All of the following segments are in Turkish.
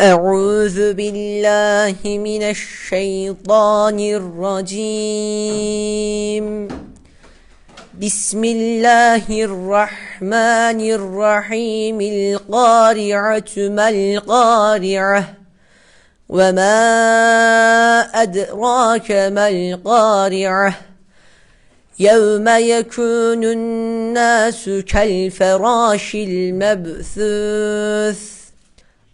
أعوذ بالله من الشيطان الرجيم. بسم الله الرحمن الرحيم. القارعة ما القارعة؟ وما أدراك ما القارعة؟ يوم يكون الناس كالفراش المبثوث.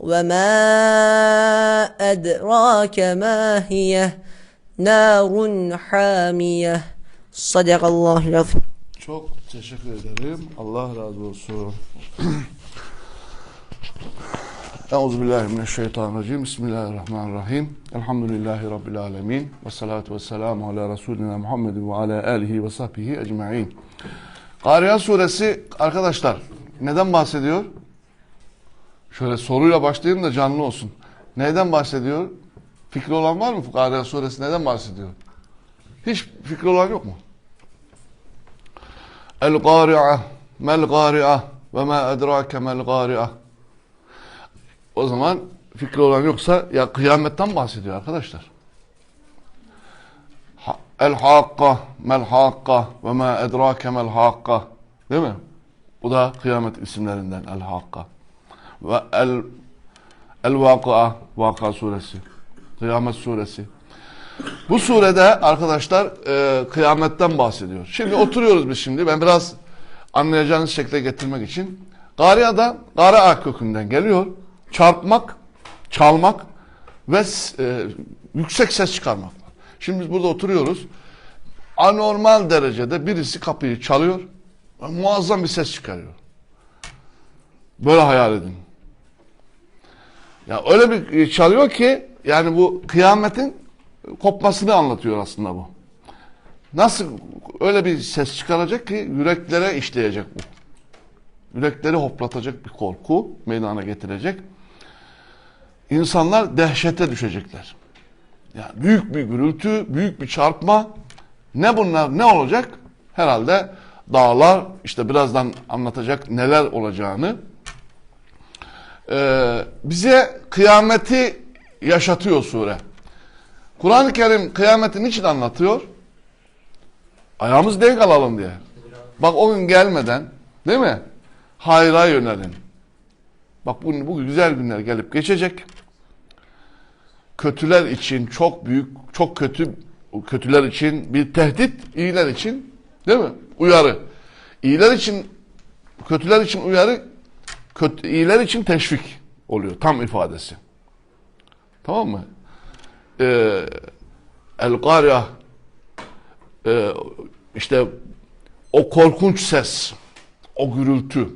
وما أدراك ما هي نار حامية صدق الله العظيم Çok teşekkür ederim. Allah razı olsun. Euzubillahimineşşeytanirracim. Bismillahirrahmanirrahim. Elhamdülillahi Rabbil alemin. Ve salatu ve selamu ala Resulina Muhammedin ve ala alihi ve sahbihi ecma'in. Kariya suresi arkadaşlar neden bahsediyor? Şöyle soruyla başlayayım da canlı olsun. Neden bahsediyor? Fikri olan var mı? Kariya suresi neden bahsediyor? Hiç fikri olan yok mu? El-Gâri'a, mel-Gâri'a ve mâ edrake mel-Gâri'a. O zaman fikri olan yoksa ya kıyametten bahsediyor arkadaşlar. Ha- El-Hakka, mel-Hakka ve mâ edrake mel-Hakka. Değil mi? Bu da kıyamet isimlerinden El-Hakka. Ve el El-Vakı'a, Vaka suresi. Kıyamet suresi. Bu surede arkadaşlar e, kıyametten bahsediyor. Şimdi oturuyoruz biz şimdi. Ben biraz anlayacağınız şekilde getirmek için. Garia'da, Garia kökünden geliyor. Çarpmak, çalmak ve e, yüksek ses çıkarmak. Şimdi biz burada oturuyoruz. Anormal derecede birisi kapıyı çalıyor. Muazzam bir ses çıkarıyor. Böyle hayal edin. Ya öyle bir çalıyor ki yani bu kıyametin kopmasını anlatıyor aslında bu. Nasıl öyle bir ses çıkaracak ki yüreklere işleyecek bu. Yürekleri hoplatacak bir korku meydana getirecek. İnsanlar dehşete düşecekler. Yani büyük bir gürültü, büyük bir çarpma. Ne bunlar ne olacak? Herhalde dağlar işte birazdan anlatacak neler olacağını Ee, bize kıyameti yaşatıyor sure. Kur'an-ı Kerim kıyameti niçin anlatıyor? Ayağımız denk alalım diye. Bak o gün gelmeden değil mi? Hayra yönelin. Bak bu, bu güzel günler gelip geçecek. Kötüler için çok büyük, çok kötü kötüler için bir tehdit, iyiler için değil mi? Uyarı. İyiler için kötüler için uyarı, kötü, iyiler için teşvik oluyor. Tam ifadesi. Tamam mı? Ee, El-Gariya e, işte o korkunç ses, o gürültü,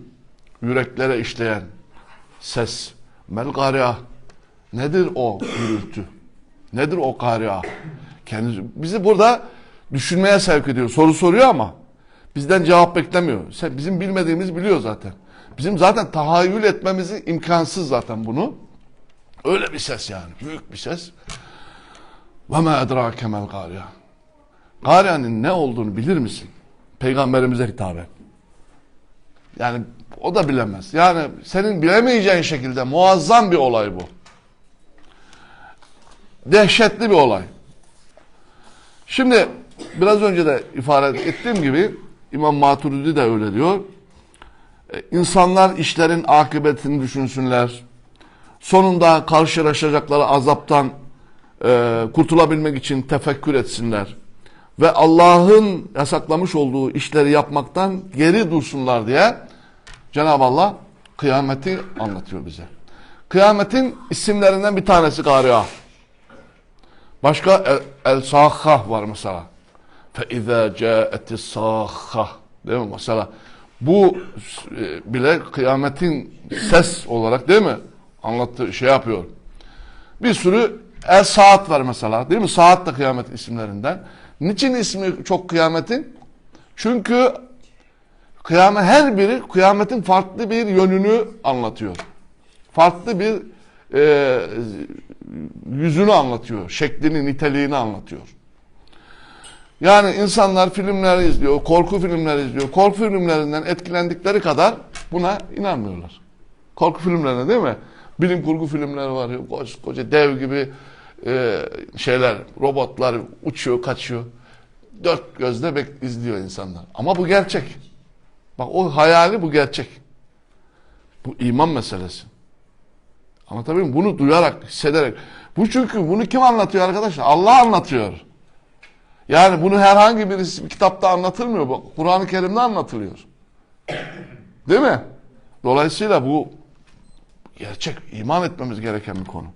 yüreklere işleyen ses. Mel-Gariya nedir o gürültü? Nedir o Gariya? Kendisi, bizi burada düşünmeye sevk ediyor. Soru soruyor ama bizden cevap beklemiyor. Sen, bizim bilmediğimiz biliyor zaten. Bizim zaten tahayyül etmemizi imkansız zaten bunu. Öyle bir ses yani. Büyük bir ses. Ve ma edrake mel gâriya. Gâriyanın ne olduğunu bilir misin? Peygamberimize hitaben. Yani o da bilemez. Yani senin bilemeyeceğin şekilde muazzam bir olay bu. Dehşetli bir olay. Şimdi biraz önce de ifade ettiğim gibi İmam Maturidi de öyle diyor E, İnsanlar işlerin akıbetini düşünsünler. Sonunda karşılaşacakları azaptan e, kurtulabilmek için tefekkür etsinler. Ve Allah'ın yasaklamış olduğu işleri yapmaktan geri dursunlar diye Cenab-ı Allah kıyameti anlatıyor bize. Kıyametin isimlerinden bir tanesi Gariya. Başka El, el Sahha var mesela. فَاِذَا جَاءَتِ السَّاخَّةِ Değil mi? Mesela Bu e, bile kıyametin ses olarak değil mi? Anlattığı şey yapıyor. Bir sürü El Saat var mesela değil mi? Saat da kıyamet isimlerinden. Niçin ismi çok kıyametin? Çünkü kıyamet her biri kıyametin farklı bir yönünü anlatıyor. Farklı bir e, yüzünü anlatıyor. Şeklini, niteliğini anlatıyor. Yani insanlar filmler izliyor, korku filmleri izliyor. Korku filmlerinden etkilendikleri kadar buna inanmıyorlar. Korku filmlerine değil mi? Bilim kurgu filmleri var. Koca, koca dev gibi e, şeyler, robotlar uçuyor, kaçıyor. Dört gözle bek izliyor insanlar. Ama bu gerçek. Bak o hayali bu gerçek. Bu iman meselesi. Anlatabiliyor muyum? Bunu duyarak, hissederek. Bu çünkü bunu kim anlatıyor arkadaşlar? Allah anlatıyor. Yani bunu herhangi birisi bir kitapta anlatılmıyor. Bak Kur'an-ı Kerim'de anlatılıyor. Değil mi? Dolayısıyla bu gerçek, iman etmemiz gereken bir konu.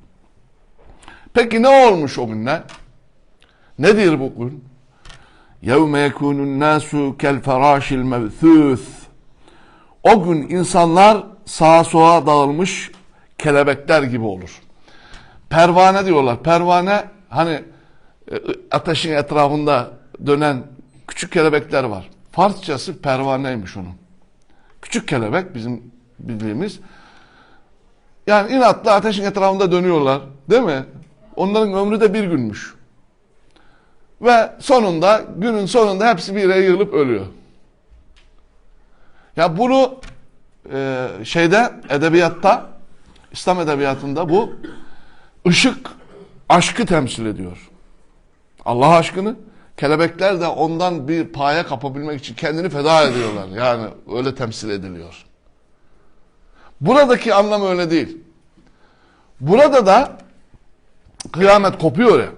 Peki ne olmuş o gün ne? Nedir bu gün? يَوْمَ يَكُونُ النَّاسُ كَالْفَرَاشِ الْمَبْثُوثِ O gün insanlar sağa sola dağılmış kelebekler gibi olur. Pervane diyorlar. Pervane hani e, ateşin etrafında dönen küçük kelebekler var. Farsçası pervaneymiş onun. Küçük kelebek bizim bildiğimiz. Yani inatla ateşin etrafında dönüyorlar. Değil mi? Onların ömrü de bir günmüş. Ve sonunda günün sonunda hepsi bir yere yığılıp ölüyor. Ya bunu e, şeyde edebiyatta İslam edebiyatında bu ışık aşkı temsil ediyor. Allah aşkını kelebekler de ondan bir paya kapabilmek için kendini feda ediyorlar. Yani öyle temsil ediliyor. Buradaki anlam öyle değil. Burada da kıyamet kopuyor ya.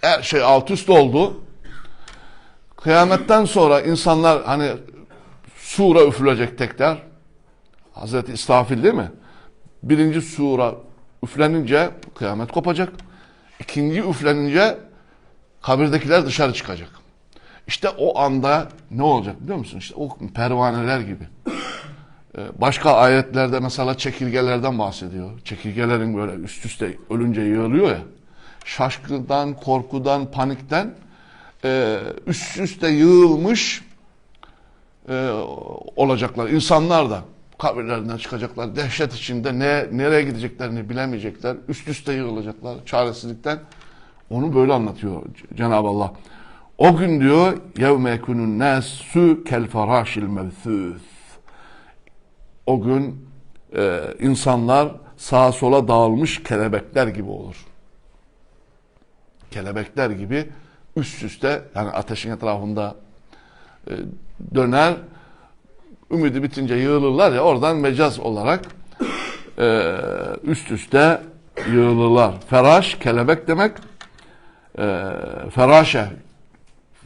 Her şey alt üst oldu. Kıyametten sonra insanlar hani sura üfürülecek tekrar. Hazreti İstafil değil mi? Birinci sura üflenince kıyamet kopacak. İkinci üflenince kabirdekiler dışarı çıkacak. İşte o anda ne olacak biliyor musun? İşte o pervaneler gibi. Ee, Başka ayetlerde mesela çekirgelerden bahsediyor. Çekirgelerin böyle üst üste ölünce yığılıyor ya. Şaşkından, korkudan, panikten e, üst üste yığılmış e, olacaklar. İnsanlar da kabirlerinden çıkacaklar. Dehşet içinde ne nereye gideceklerini bilemeyecekler. Üst üste yığılacaklar çaresizlikten. Onu böyle anlatıyor Cenab-ı Allah. O gün diyor yevme yekunun nasu kel farashil. O gün e, insanlar sağa sola dağılmış kelebekler gibi olur. Kelebekler gibi üst üste yani ateşin etrafında e, döner ümidi bitince yığılırlar ya oradan mecaz olarak e, üst üste yığılırlar. Feraş kelebek demek feraşe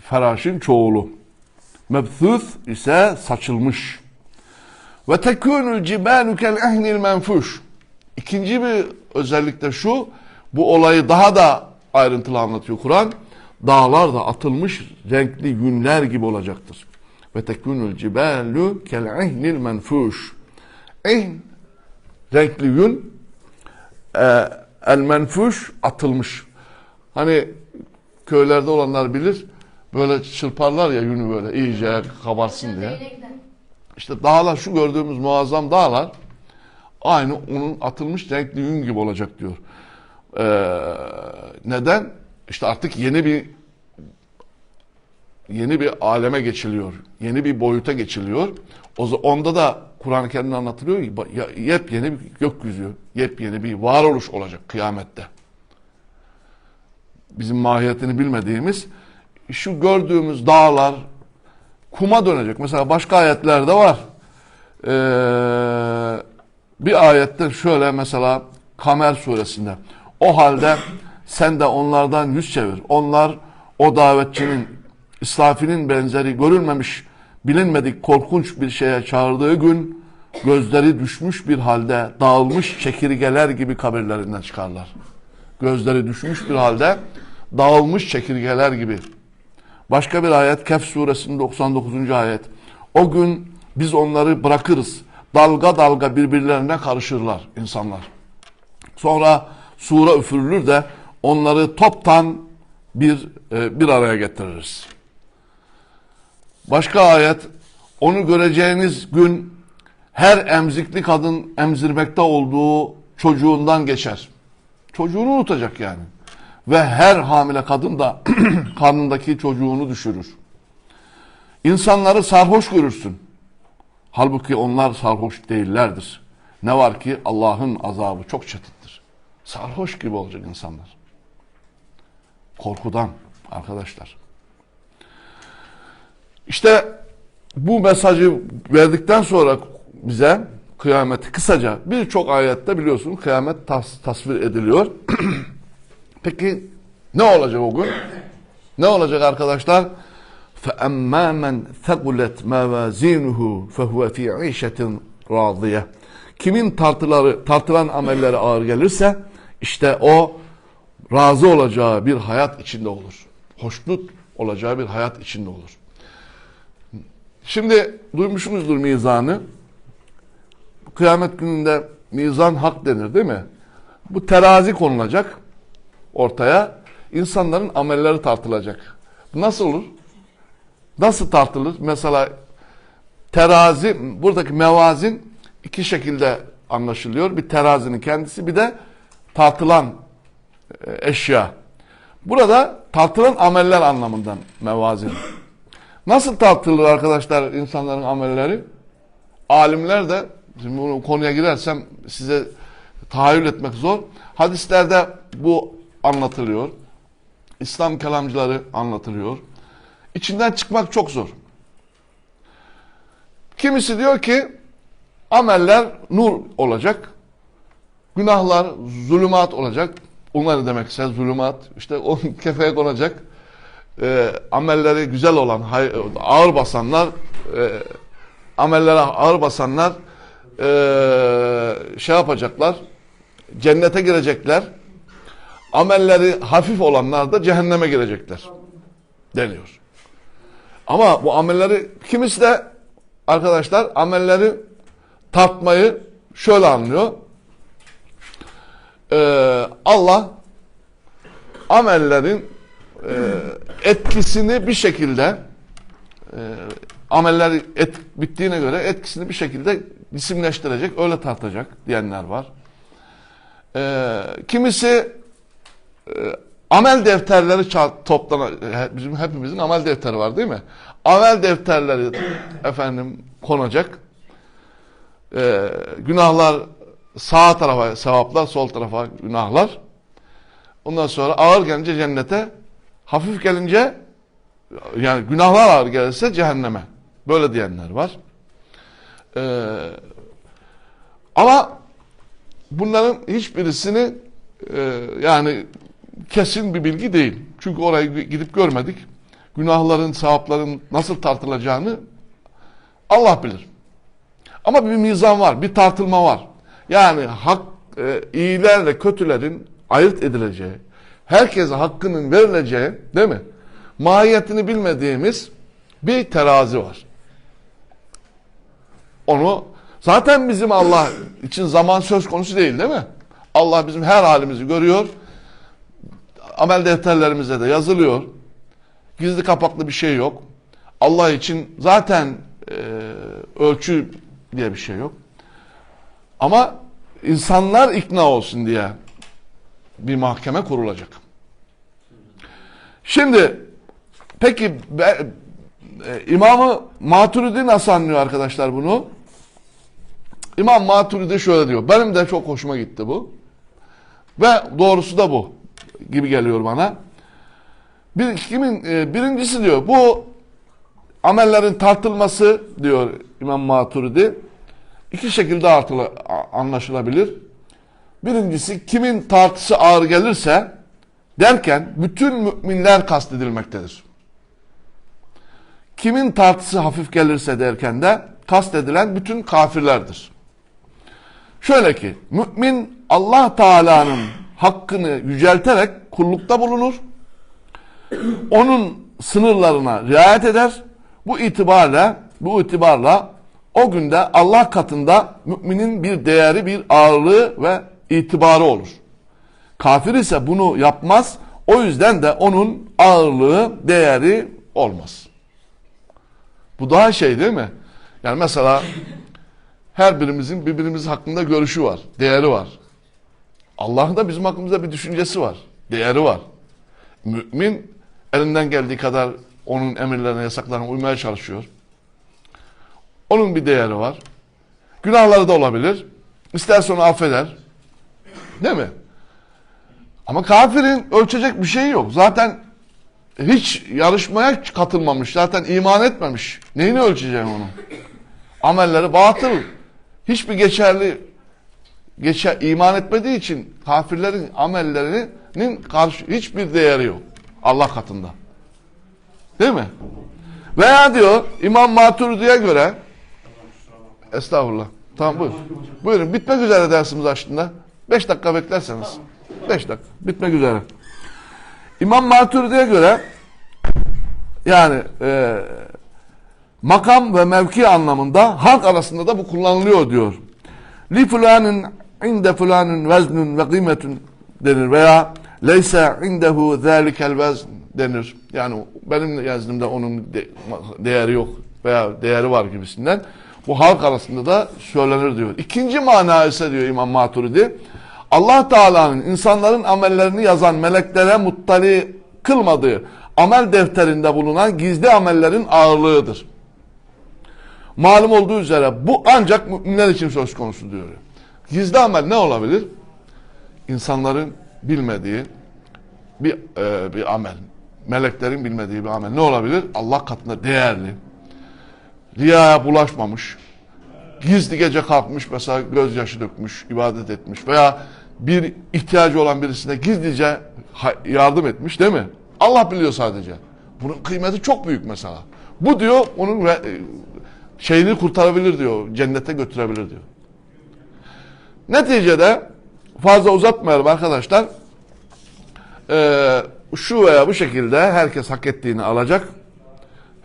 feraşın çoğulu. Mebthûth ise saçılmış. Ve tekûnül cibâlu kel ehnil menfuş. İkinci bir özellik de şu, bu olayı daha da ayrıntılı anlatıyor Kur'an. Dağlar da atılmış renkli yünler gibi olacaktır. Ve tekûnül cibâlu kel ehnil menfuş. Ehn, renkli yün, e, el menfuş, atılmış. Hani köylerde olanlar bilir, böyle çırparlar ya yünü böyle iyice kabarsın diye. İşte dağlar şu gördüğümüz muazzam dağlar aynı onun atılmış renkli yün gibi olacak diyor. Ee, neden? İşte artık yeni bir yeni bir aleme geçiliyor. Yeni bir boyuta geçiliyor. O onda da Kur'an-ı Kerim'de anlatılıyor ki yepyeni bir gökyüzü, yepyeni bir varoluş olacak kıyamette. Bizim mahiyetini bilmediğimiz şu gördüğümüz dağlar kuma dönecek. Mesela başka ayetlerde var. Ee, bir ayette şöyle mesela Kamer suresinde. O halde sen de onlardan yüz çevir. Onlar o davetçinin, İsrafil'in benzeri görülmemiş, bilinmedik korkunç bir şeye çağırdığı gün gözleri düşmüş bir halde dağılmış çekirgeler gibi kabirlerinden çıkarlar. Gözleri düşmüş bir halde dağılmış çekirgeler gibi Başka bir ayet Kehf suresinin 99. ayet. O gün biz onları bırakırız. Dalga dalga birbirlerine karışırlar insanlar. Sonra sura üfürülür de onları toptan bir e, bir araya getiririz. Başka ayet onu göreceğiniz gün her emzikli kadın emzirmekte olduğu çocuğundan geçer. Çocuğunu unutacak yani. Ve her hamile kadın da karnındaki çocuğunu düşürür. İnsanları sarhoş görürsün. Halbuki onlar sarhoş değillerdir. Ne var ki Allah'ın azabı çok çetindir. Sarhoş gibi olacak insanlar. Korkudan arkadaşlar. İşte bu mesajı verdikten sonra bize kıyameti kısaca birçok ayette biliyorsunuz kıyamet tas- tasvir ediliyor. Peki ne olacak o gün? Ne olacak arkadaşlar? فَأَمَّا مَنْ ثَقُلَتْ مَوَازِينُهُ فَهُوَ فِي عِيشَةٍ رَاضِيَةٍ Kimin tartıları, tartılan amelleri ağır gelirse işte o razı olacağı bir hayat içinde olur. Hoşnut olacağı bir hayat içinde olur. Şimdi duymuşsunuzdur mizanı. Kıyamet gününde mizan hak denir değil mi? Bu terazi konulacak ortaya. İnsanların amelleri tartılacak. Nasıl olur? Nasıl tartılır? Mesela terazi, buradaki mevazin iki şekilde anlaşılıyor. Bir terazinin kendisi bir de tartılan e, eşya. Burada tartılan ameller anlamından mevazin. Nasıl tartılır arkadaşlar insanların amelleri? Alimler de, şimdi bu konuya girersem size tahayyül etmek zor. Hadislerde bu anlatılıyor. İslam kelamcıları anlatılıyor. İçinden çıkmak çok zor. Kimisi diyor ki ameller nur olacak. Günahlar zulümat olacak. Onlar ne demekse zulümat. İşte o kefeye konacak. E, amelleri güzel olan, ağır basanlar, e, amellere ağır basanlar e, şey yapacaklar. Cennete girecekler. Amelleri hafif olanlar da cehenneme girecekler. Deniyor. Ama bu amelleri kimisi de arkadaşlar amelleri tartmayı şöyle anlıyor. Ee, Allah amellerin e, etkisini bir şekilde e, ameller et, bittiğine göre etkisini bir şekilde cisimleştirecek, öyle tartacak diyenler var. Ee, kimisi e, amel defterleri toplana bizim hepimizin amel defteri var değil mi? Amel defterleri efendim konacak. Ee, günahlar sağ tarafa sevaplar, sol tarafa günahlar. Ondan sonra ağır gelince cennete, hafif gelince yani günahlar ağır gelirse cehenneme. Böyle diyenler var. Ee, ama bunların hiçbirisini e, yani kesin bir bilgi değil. Çünkü oraya gidip görmedik. Günahların, sevapların nasıl tartılacağını Allah bilir. Ama bir mizan var, bir tartılma var. Yani hak e, iyilerle kötülerin ayırt edileceği, herkese hakkının verileceği, değil mi? Mahiyetini bilmediğimiz bir terazi var. Onu zaten bizim Allah için zaman söz konusu değil değil mi? Allah bizim her halimizi görüyor. Amel defterlerimizde de yazılıyor. Gizli kapaklı bir şey yok. Allah için zaten e, ölçü diye bir şey yok. Ama insanlar ikna olsun diye bir mahkeme kurulacak. Şimdi peki be, e, İmamı Maturidi nasıl arkadaşlar bunu? İmam Maturidi şöyle diyor. Benim de çok hoşuma gitti bu. Ve doğrusu da bu gibi geliyor bana. Bir, kimin e, birincisi diyor bu amellerin tartılması diyor İmam Maturidi iki şekilde artılı, a- anlaşılabilir. Birincisi kimin tartısı ağır gelirse derken bütün müminler kastedilmektedir. Kimin tartısı hafif gelirse derken de kastedilen bütün kafirlerdir. Şöyle ki mümin Allah Teala'nın hakkını yücelterek kullukta bulunur. Onun sınırlarına riayet eder. Bu itibarla bu itibarla o günde Allah katında müminin bir değeri, bir ağırlığı ve itibarı olur. Kafir ise bunu yapmaz. O yüzden de onun ağırlığı, değeri olmaz. Bu daha şey değil mi? Yani mesela her birimizin birbirimiz hakkında görüşü var, değeri var. Allah'ın da bizim hakkımızda bir düşüncesi var, değeri var. Mümin elinden geldiği kadar onun emirlerine, yasaklarına uymaya çalışıyor. Onun bir değeri var. Günahları da olabilir. İsterse onu affeder. Değil mi? Ama kafirin ölçecek bir şey yok. Zaten hiç yarışmaya katılmamış. Zaten iman etmemiş. Neyini ölçeceğim onu? Amelleri batıl. Hiçbir geçerli geçer, iman etmediği için kafirlerin amellerinin karşı hiçbir değeri yok. Allah katında. Değil mi? Veya diyor İmam Maturidi'ye göre Estağfurullah. Tamam buyur. Buyurun bitmek üzere dersimiz aslında. Beş dakika beklerseniz. Beş dakika. Bitmek üzere. İmam Maturidi'ye göre yani e, makam ve mevki anlamında halk arasında da bu kullanılıyor diyor. Li fulanin inde fulanin veznun ve kıymetun denir veya leyse indehu zâlikel vezn denir. Yani benim yazdığımda onun de- değeri yok veya değeri var gibisinden. Bu halk arasında da söylenir diyor. İkinci mana ise diyor İmam Maturidi Allah Teala'nın insanların amellerini yazan meleklere muttali kılmadığı amel defterinde bulunan gizli amellerin ağırlığıdır. Malum olduğu üzere bu ancak müminler için söz konusu diyor. Gizli amel ne olabilir? İnsanların bilmediği bir e, bir amel. Meleklerin bilmediği bir amel. Ne olabilir? Allah katında değerli. Riyaya bulaşmamış. Gizli gece kalkmış mesela gözyaşı dökmüş, ibadet etmiş veya bir ihtiyacı olan birisine gizlice yardım etmiş değil mi? Allah biliyor sadece. Bunun kıymeti çok büyük mesela. Bu diyor onun şeyini kurtarabilir diyor, cennete götürebilir diyor. Neticede fazla uzatmayalım arkadaşlar. Ee, şu veya bu şekilde herkes hak ettiğini alacak.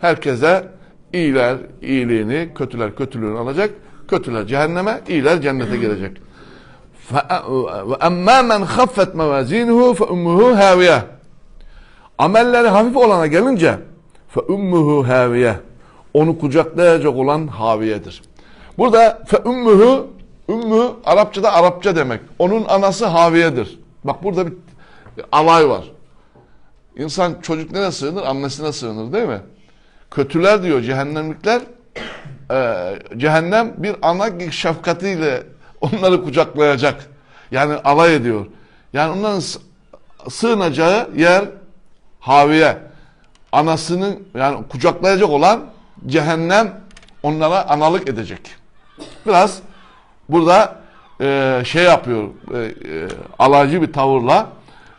Herkese iyiler iyiliğini, kötüler kötülüğünü alacak. Kötüler cehenneme, iyiler cennete girecek. وَاَمَّا مَنْ خَفَّتْ مَوَازِينُهُ فَاُمُّهُ هَاوِيَةٌ Amelleri hafif olana gelince فَاُمُّهُ هَاوِيَةٌ onu kucaklayacak olan haviyedir. Burada fe ümmühü, ümmü Arapçada Arapça demek. Onun anası haviyedir. Bak burada bir alay var. İnsan çocuk nereye sığınır? Annesine sığınır değil mi? Kötüler diyor cehennemlikler. E, cehennem bir ana şefkatiyle onları kucaklayacak. Yani alay ediyor. Yani onların sığınacağı yer haviye. Anasının yani kucaklayacak olan cehennem onlara analık edecek. Biraz burada e, şey yapıyor e, e, alaycı bir tavırla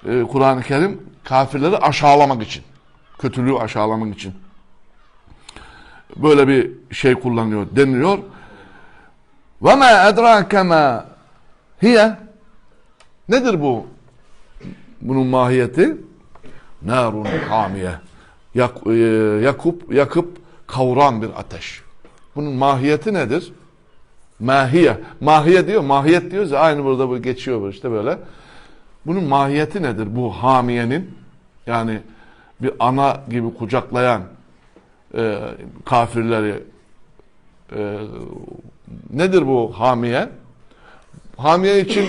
e, Kur'an-ı Kerim kafirleri aşağılamak için kötülüğü aşağılamak için böyle bir şey kullanıyor deniliyor. Ma edrake ma hiye? Nedir bu? Bunun mahiyeti? Narun hamiye Yak, e, yakıp yakıp kavuran bir ateş bunun mahiyeti nedir Mahiye. Mahiye diyor. Mahiyet diyoruz ya aynı burada bu geçiyor işte böyle. Bunun mahiyeti nedir bu hamiyenin? Yani bir ana gibi kucaklayan e, kafirleri e, nedir bu hamiye? Hamiye için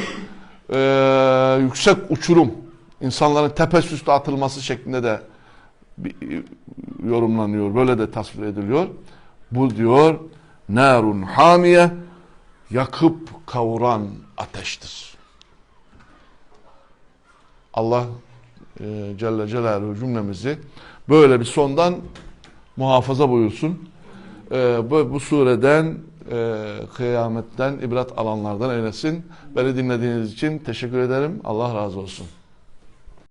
e, yüksek uçurum insanların tepesüstü atılması şeklinde de bir, yorumlanıyor. Böyle de tasvir ediliyor. Bu diyor narun hamiye yakıp kavuran ateştir. Allah e, Celle Celaluhu cümlemizi böyle bir sondan muhafaza buyursun. E, bu, bu sureden e, kıyametten ibret alanlardan eylesin. Beni dinlediğiniz için teşekkür ederim. Allah razı olsun.